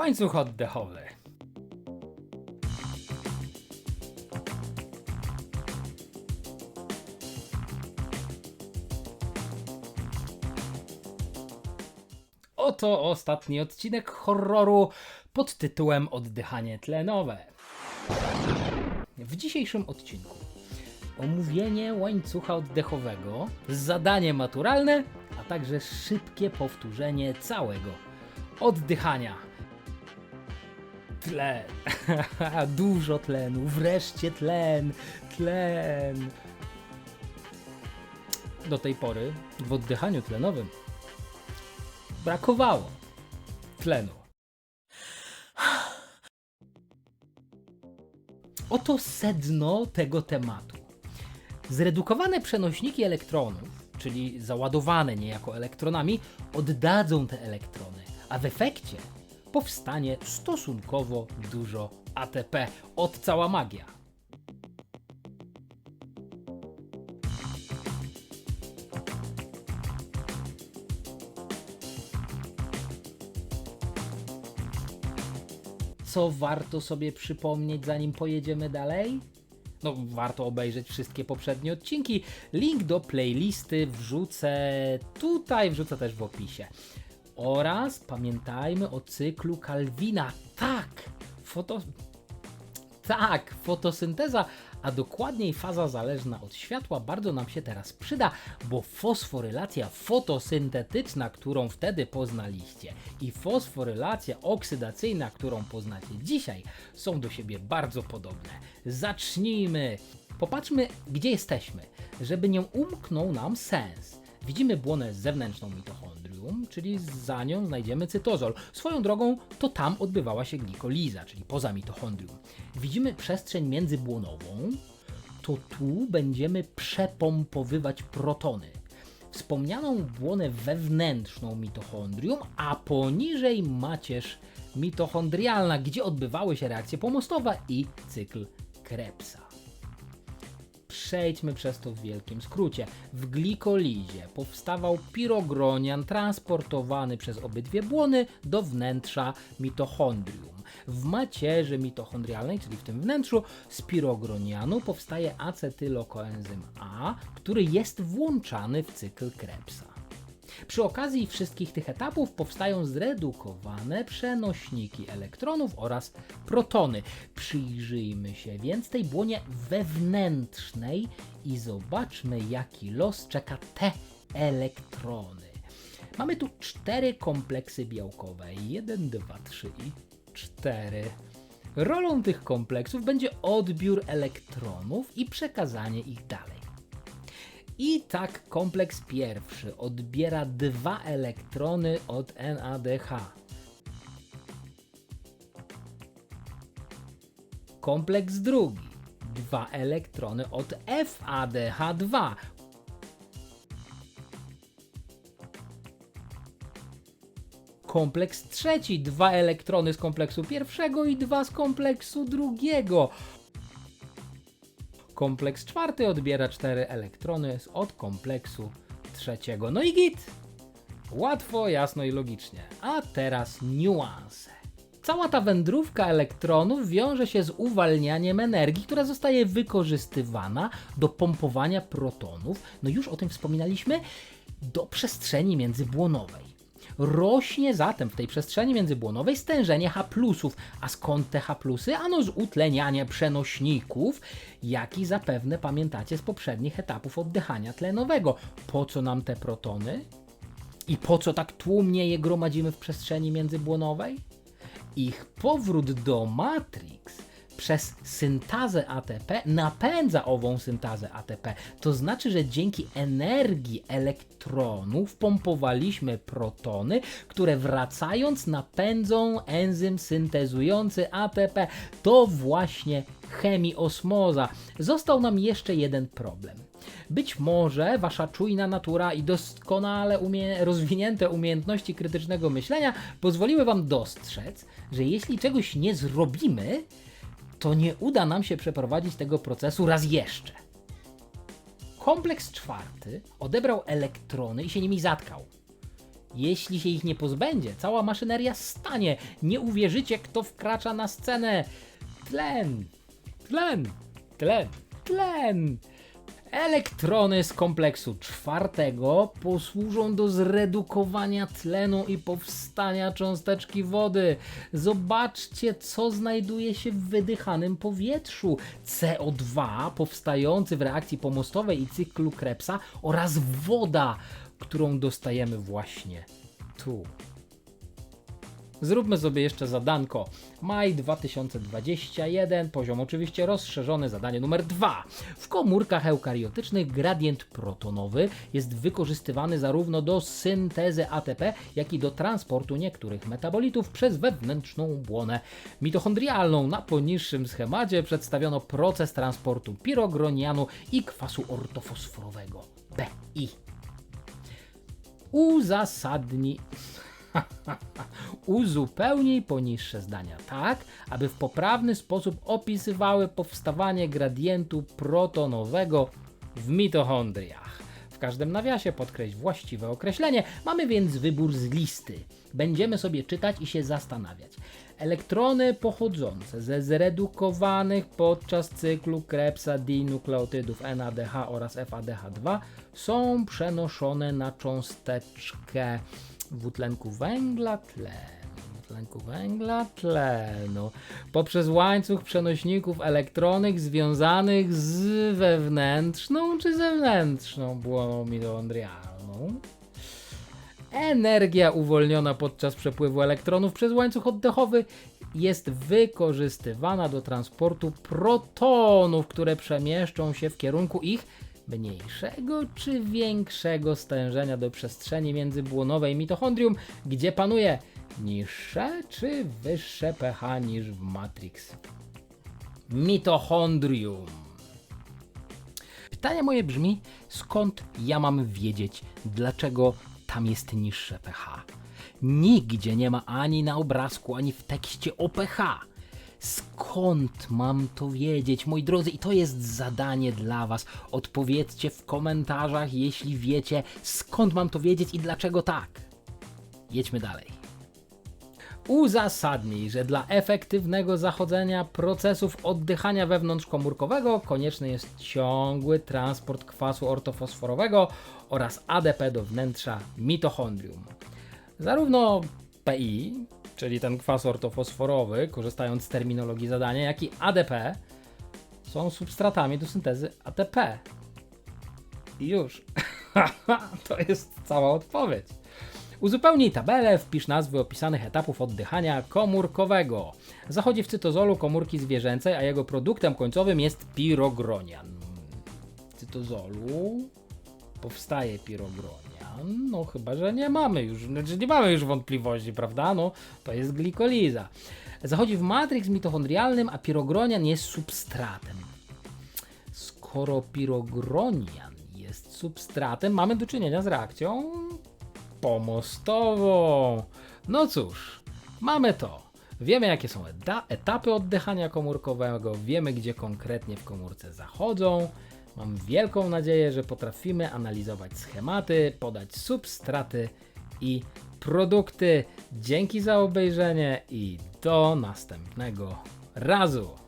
Łańcuch oddechowy. Oto ostatni odcinek horroru pod tytułem Oddychanie tlenowe. W dzisiejszym odcinku omówienie łańcucha oddechowego, zadanie maturalne, a także szybkie powtórzenie całego oddychania. Tlen. Dużo tlenu, wreszcie tlen, tlen. Do tej pory w oddychaniu tlenowym brakowało tlenu. Oto sedno tego tematu. Zredukowane przenośniki elektronów, czyli załadowane niejako elektronami, oddadzą te elektrony, a w efekcie powstanie stosunkowo dużo ATP. Od cała magia. Co warto sobie przypomnieć, zanim pojedziemy dalej? No, warto obejrzeć wszystkie poprzednie odcinki. Link do playlisty wrzucę tutaj, wrzucę też w opisie. Oraz pamiętajmy o cyklu Kalwina. Tak! Foto... Tak, fotosynteza, a dokładniej faza zależna od światła bardzo nam się teraz przyda, bo fosforylacja fotosyntetyczna, którą wtedy poznaliście i fosforylacja oksydacyjna, którą poznacie dzisiaj, są do siebie bardzo podobne. Zacznijmy! Popatrzmy, gdzie jesteśmy, żeby nie umknął nam sens. Widzimy błonę zewnętrzną czyli za nią znajdziemy cytozol. Swoją drogą to tam odbywała się glikoliza, czyli poza mitochondrium. Widzimy przestrzeń międzybłonową, to tu będziemy przepompowywać protony. Wspomnianą błonę wewnętrzną mitochondrium, a poniżej macierz mitochondrialna, gdzie odbywały się reakcje pomostowe i cykl Krebsa. Przejdźmy przez to w wielkim skrócie. W glikolizie powstawał pirogronian transportowany przez obydwie błony do wnętrza mitochondrium. W macierzy mitochondrialnej, czyli w tym wnętrzu, z pirogronianu powstaje acetylokoenzym A, który jest włączany w cykl Krebsa. Przy okazji wszystkich tych etapów powstają zredukowane przenośniki elektronów oraz protony. Przyjrzyjmy się więc tej błonie wewnętrznej i zobaczmy, jaki los czeka te elektrony. Mamy tu cztery kompleksy białkowe: 1, 2, 3 i 4. Rolą tych kompleksów będzie odbiór elektronów i przekazanie ich dalej. I tak kompleks pierwszy odbiera dwa elektrony od NADH. Kompleks drugi dwa elektrony od FADH2. Kompleks trzeci dwa elektrony z kompleksu pierwszego i dwa z kompleksu drugiego. Kompleks czwarty odbiera cztery elektrony od kompleksu trzeciego. No i git! Łatwo, jasno i logicznie. A teraz niuanse. Cała ta wędrówka elektronów wiąże się z uwalnianiem energii, która zostaje wykorzystywana do pompowania protonów, no już o tym wspominaliśmy, do przestrzeni międzybłonowej. Rośnie zatem w tej przestrzeni międzybłonowej stężenie H+, a skąd te H+? Ano z utleniania przenośników, jaki zapewne pamiętacie z poprzednich etapów oddychania tlenowego. Po co nam te protony? I po co tak tłumnie je gromadzimy w przestrzeni międzybłonowej? Ich powrót do Matrix przez syntazę ATP napędza ową syntazę ATP. To znaczy, że dzięki energii elektronów pompowaliśmy protony, które wracając napędzą enzym syntezujący ATP. To właśnie chemiosmoza. Został nam jeszcze jeden problem. Być może wasza czujna natura i doskonale umie rozwinięte umiejętności krytycznego myślenia pozwoliły wam dostrzec, że jeśli czegoś nie zrobimy, to nie uda nam się przeprowadzić tego procesu raz jeszcze. Kompleks czwarty odebrał elektrony i się nimi zatkał. Jeśli się ich nie pozbędzie, cała maszyneria stanie. Nie uwierzycie, kto wkracza na scenę. Tlen, tlen, tlen, tlen. Elektrony z kompleksu czwartego posłużą do zredukowania tlenu i powstania cząsteczki wody. Zobaczcie, co znajduje się w wydychanym powietrzu. CO2 powstający w reakcji pomostowej i cyklu Krebsa oraz woda, którą dostajemy właśnie tu. Zróbmy sobie jeszcze zadanko. Maj 2021, poziom oczywiście rozszerzony, zadanie numer 2. W komórkach eukariotycznych gradient protonowy jest wykorzystywany zarówno do syntezy ATP, jak i do transportu niektórych metabolitów przez wewnętrzną błonę mitochondrialną. Na poniższym schemacie przedstawiono proces transportu pirogronianu i kwasu ortofosforowego BI. Uzasadni uzupełnij poniższe zdania tak, aby w poprawny sposób opisywały powstawanie gradientu protonowego w mitochondriach. W każdym nawiasie podkreśl właściwe określenie. Mamy więc wybór z listy. Będziemy sobie czytać i się zastanawiać. Elektrony pochodzące ze zredukowanych podczas cyklu Krebsa dinukleotydów NADH oraz FADH2 są przenoszone na cząsteczkę dwutlenku węgla, tlenu, dwutlenku węgla, tlenu, poprzez łańcuch przenośników elektronik związanych z wewnętrzną czy zewnętrzną błoną mitochondrialną. Energia uwolniona podczas przepływu elektronów przez łańcuch oddechowy jest wykorzystywana do transportu protonów, które przemieszczą się w kierunku ich mniejszego czy większego stężenia do przestrzeni międzybłonowej mitochondrium, gdzie panuje niższe czy wyższe pH niż w Matrix. Mitochondrium. Pytanie moje brzmi, skąd ja mam wiedzieć, dlaczego tam jest niższe pH? Nigdzie nie ma ani na obrazku, ani w tekście o pH. Skąd mam to wiedzieć, moi drodzy? I to jest zadanie dla Was. Odpowiedzcie w komentarzach, jeśli wiecie, skąd mam to wiedzieć i dlaczego tak. Jedźmy dalej. Uzasadnij, że dla efektywnego zachodzenia procesów oddychania wewnątrzkomórkowego konieczny jest ciągły transport kwasu ortofosforowego oraz ADP do wnętrza mitochondrium. Zarówno PI, czyli ten kwas ortofosforowy, korzystając z terminologii zadania, jak i ADP są substratami do syntezy ATP. I już. to jest cała odpowiedź. Uzupełnij tabelę, wpisz nazwy opisanych etapów oddychania komórkowego. Zachodzi w cytozolu komórki zwierzęcej, a jego produktem końcowym jest pirogronian. W cytozolu powstaje pirogronian. No chyba, że nie mamy już, znaczy nie mamy już wątpliwości, prawda? No to jest glikoliza. Zachodzi w matrix mitochondrialnym, a pirogronian jest substratem. Skoro pirogronian jest substratem, mamy do czynienia z reakcją pomostową. No cóż, mamy to. Wiemy, jakie są eta- etapy oddychania komórkowego, wiemy, gdzie konkretnie w komórce zachodzą. Mam wielką nadzieję, że potrafimy analizować schematy, podać substraty i produkty. Dzięki za obejrzenie i do następnego razu.